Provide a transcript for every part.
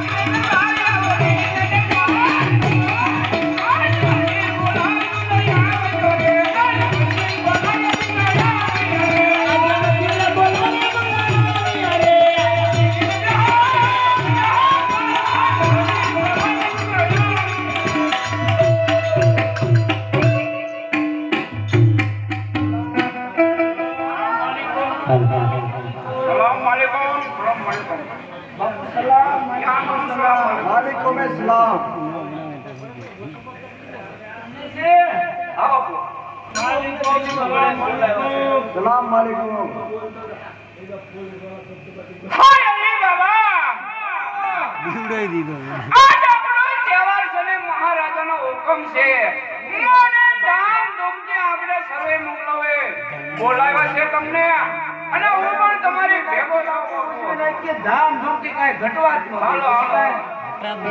સલામ વાલેકુમ સલામ હા બાપુ સલામ વાલેકુમ હાય અલી બાબા આજ આપણો તહેવાર છે ને મહારાજાનો હુકમ છે મને ધામધૂમથી આપણે સર્વે મોકલાવે બોલાવ્યા છે તમને અને હું પણ તમારી ભેગો છું. કે ધામ ધૂમથી કાંઈ ઘટવા જ ન હાલો હાલો હાલો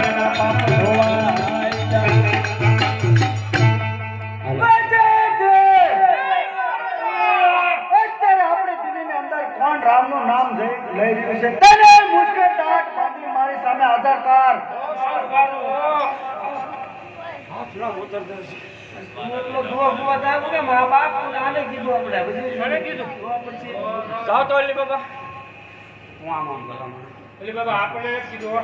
કોણ રામનું નામ લઈ રહ્યું છે. તને મુશ્કેલ દાટ બાંધી મારી સામે હાજર કર. જાઓ તો અલી બાબા હું આમ આમ કરવા માંડું. અલી બાબા આપણે કીધું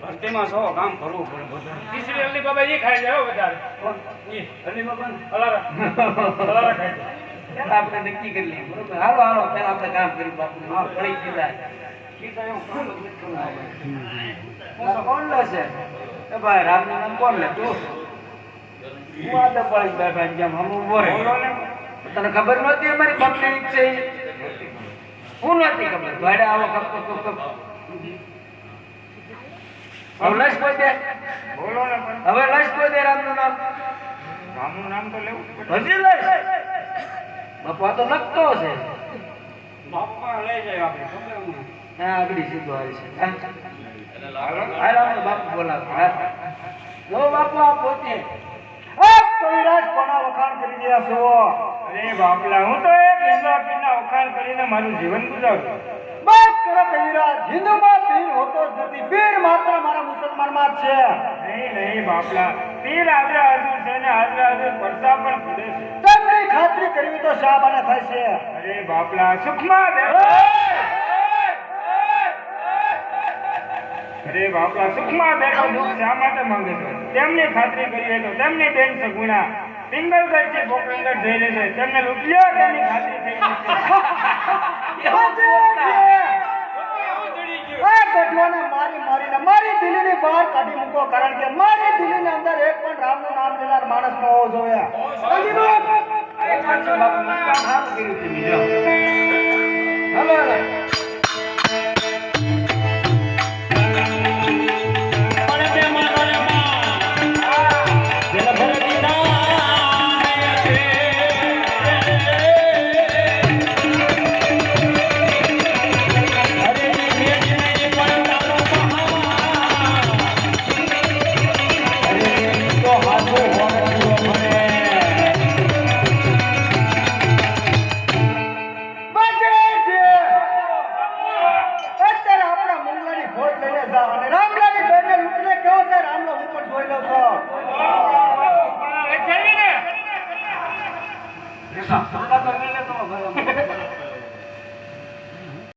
ભરતીમાં છો કામ કરવું પડે બધું ખીચડી અલી બાબા એ ખાઈ જાય હો વધારે. ઈ. અલી બાબા અલારા અલારા ખાઈ જાય. પહેલા આપણે નક્કી કરી લઈએ બરોબર? હાલો હાલો પહેલા આપણે કામ કરી બાપુ હા પડી ગયેલા કીધા એવું. કોણ લેશે એ ભાઈ રામનું નામ કોણ લે તું? હું આ પડી બેઠા જેમ હમ ઊભો રહે. તને ખબર નહોતી અમારી બાપને ઈચ્છે હું નહોતી ખબર? ભાડે આવો કપ કપ કપ કપ. હવે લશ કોઈ દે? બોલો ને હવે લશ કોઈ દે રામનું નામ? રામનું નામ તો લેવું હજી લશ બાપા તો લખતો છે. બાપા લઈ જાય આપણે ખબર હા આગળ સીધો આવે છે. હાલો બાપુ બોલાવો. જો બાપુ આ પોતે. કવિરાજ કોના વખાણ કરી રહ્યા છો. અરે બાપલા હું તો એક હિન્દુ પીરના વખાણ કરીને મારું જીવન ગુજારું. બસ કરો કવિરાજ હિન્દુમાં પીર હોતો જ નથી. પીર માત્ર મારા મુસલમાનમાં જ છે. નહીં નહીં બાપલા. પીર હાજરા હાજર છે ને હાજરા આજે પરસા પણ પડે છે. ખાતરી કરવી તો શાહબાને થાય છે. અરે બાપલા સુખમાં અરે બાપલા સુખમાં બેઠો દુઃખ શા માટે માંગે છો? તેમની ખાતરી કરી તો તેમની બેન સગુણા પિંગલગઢથી પોકરણગઢ જઈ રહે છે. તેમને લૂંટ્યો તેમની ખાતરી થઈ મારી મારીને મારી દિલ્હીની બહાર કાઢી મૂકો કારણ કે મારી દિલ્હીની અંદર એક પણ રામનું નામ લેનાર માણસ